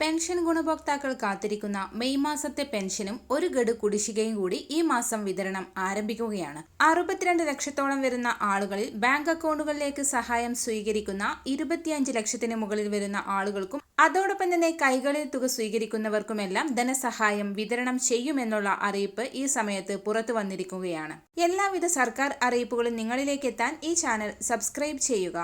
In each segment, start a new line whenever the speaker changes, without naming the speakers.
Pension ഗുണഭോക്താക്കൾ കാത്തിരിക്കുന്ന May മാസത്തെ പെൻഷനും ഒരു ഗഡു കുടിശ്ശികയും കൂടി ഈ മാസം വിതരണം ആരംഭിക്കുകയാണ്. അറുപത്തിരണ്ട് ലക്ഷത്തോളം വരുന്ന ആളുകളിൽ ബാങ്ക് അക്കൗണ്ടുകളിലേക്ക് സഹായം സ്വീകരിക്കുന്ന ഇരുപത്തിയഞ്ച് ലക്ഷത്തിന് മുകളിൽ വരുന്ന ആളുകൾക്കും അതോടൊപ്പം തന്നെ കൈകളിൽ തുക സ്വീകരിക്കുന്നവർക്കുമെല്ലാം ധനസഹായം വിതരണം ചെയ്യുമെന്നുള്ള അറിയിപ്പ് ഈ സമയത്ത് പുറത്തു വന്നിരിക്കുകയാണ്. എല്ലാവിധ സർക്കാർ അറിയിപ്പുകളും നിങ്ങളിലേക്ക് എത്താൻ ഈ ചാനൽ സബ്സ്ക്രൈബ് ചെയ്യുക.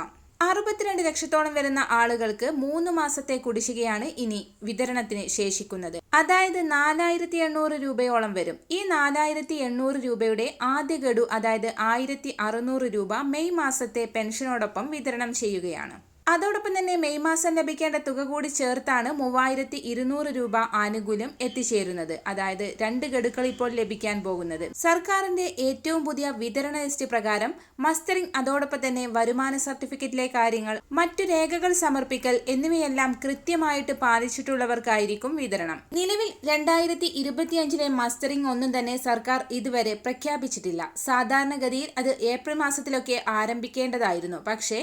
അറുപത്തിരണ്ട് ലക്ഷത്തോളം വരുന്ന ആളുകൾക്ക് മൂന്ന് മാസത്തെ കുടിശ്ശികയാണ് ഇനി വിതരണത്തിന് ശേഷിക്കുന്നത്. അതായത് നാലായിരത്തി എണ്ണൂറ് രൂപയോളം വരും. ഈ നാലായിരത്തി എണ്ണൂറ് രൂപയുടെ ആദ്യ ഗഡു അതായത് ആയിരത്തി അറുന്നൂറ് രൂപ മെയ് മാസത്തെ പെൻഷനോടൊപ്പം വിതരണം ചെയ്യുകയാണ്. അതോടൊപ്പം തന്നെ മെയ് മാസം ലഭിക്കേണ്ട തുക കൂടി ചേർത്താണ് മൂവായിരത്തി ഇരുന്നൂറ് രൂപ ആനുകൂല്യം എത്തിച്ചേരുന്നത്. അതായത് രണ്ട് ഗഡുക്കൾ ഇപ്പോൾ ലഭിക്കാൻ പോകുന്നത്. സർക്കാരിന്റെ ഏറ്റവും പുതിയ വിതരണ ലിസ്റ്റ് പ്രകാരം മസ്റ്ററിംഗ് അതോടൊപ്പം തന്നെ വരുമാന സർട്ടിഫിക്കറ്റിലെ കാര്യങ്ങൾ മറ്റു രേഖകൾ സമർപ്പിക്കൽ എന്നിവയെല്ലാം കൃത്യമായിട്ട് പാലിച്ചിട്ടുള്ളവർക്കായിരിക്കും വിതരണം. നിലവിൽ രണ്ടായിരത്തി ഇരുപത്തിയഞ്ചിലെ മസ്റ്ററിംഗ് ഒന്നും തന്നെ സർക്കാർ ഇതുവരെ പ്രഖ്യാപിച്ചിട്ടില്ല. സാധാരണഗതിയിൽ അത് ഏപ്രിൽ മാസത്തിലൊക്കെ ആരംഭിക്കേണ്ടതായിരുന്നു. പക്ഷേ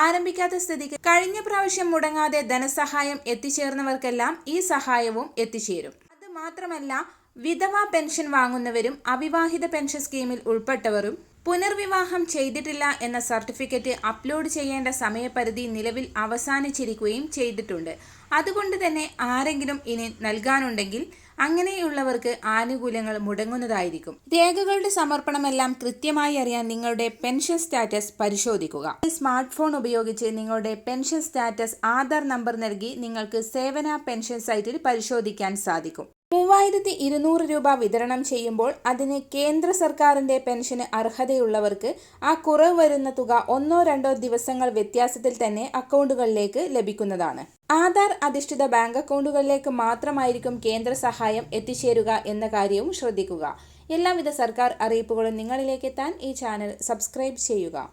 ആരംഭിക്കാത്ത സ്ഥിതിക്ക് കഴിഞ്ഞ പ്രാവശ്യം മുടങ്ങാതെ ധനസഹായം എത്തിച്ചേർന്നവർക്കെല്ലാം ഈ സഹായവും എത്തിച്ചേരും. അത് മാത്രമല്ല വിധവ പെൻഷൻ വാങ്ങുന്നവരും അവിവാഹിത പെൻഷൻ സ്കീമിൽ ഉൾപ്പെട്ടവരും പുനർവിവാഹം ചെയ്തിട്ടില്ല എന്ന സർട്ടിഫിക്കറ്റ് അപ്ലോഡ് ചെയ്യേണ്ട സമയപരിധി നിലവിൽ അവസാനിച്ചിരിക്കുകയും ചെയ്തിട്ടുണ്ട്. അതുകൊണ്ട് തന്നെ ആരെങ്കിലും ഇനി നൽകാനുണ്ടെങ്കിൽ അങ്ങനെയുള്ളവർക്ക് ആനുകൂല്യങ്ങൾ മുടങ്ങുന്നതായിരിക്കും. രേഖകളുടെ സമർപ്പണമെല്ലാം കൃത്യമായി അറിയാൻ നിങ്ങളുടെ പെൻഷൻ സ്റ്റാറ്റസ് പരിശോധിക്കുക. സ്മാർട്ട് ഫോൺ ഉപയോഗിച്ച് നിങ്ങളുടെ പെൻഷൻ സ്റ്റാറ്റസ് ആധാർ നമ്പർ നൽകി നിങ്ങൾക്ക് സേവന പെൻഷൻ സൈറ്റിൽ പരിശോധിക്കാൻ സാധിക്കും. മൂവായിരത്തി ഇരുന്നൂറ് രൂപ വിതരണം ചെയ്യുമ്പോൾ അതിന് കേന്ദ്ര സർക്കാരിന്റെ പെൻഷന് അർഹതയുള്ളവർക്ക് ആ കുറവ് വരുന്ന തുക ഒന്നോ രണ്ടോ ദിവസങ്ങൾ വ്യത്യാസത്തിൽ തന്നെ അക്കൗണ്ടുകളിലേക്ക് ലഭിക്കുന്നതാണ്. ആധാർ അധിഷ്ഠിത ബാങ്ക് അക്കൗണ്ടുകളിലേക്ക് മാത്രമായിരിക്കും കേന്ദ്ര സഹായം എത്തിച്ചേരുക എന്ന കാര്യവും ശ്രദ്ധിക്കുക. എല്ലാവിധ സർക്കാർ അറിയിപ്പുകളും നിങ്ങളിലേക്ക് എത്താൻ ഈ ചാനൽ സബ്സ്ക്രൈബ് ചെയ്യുക.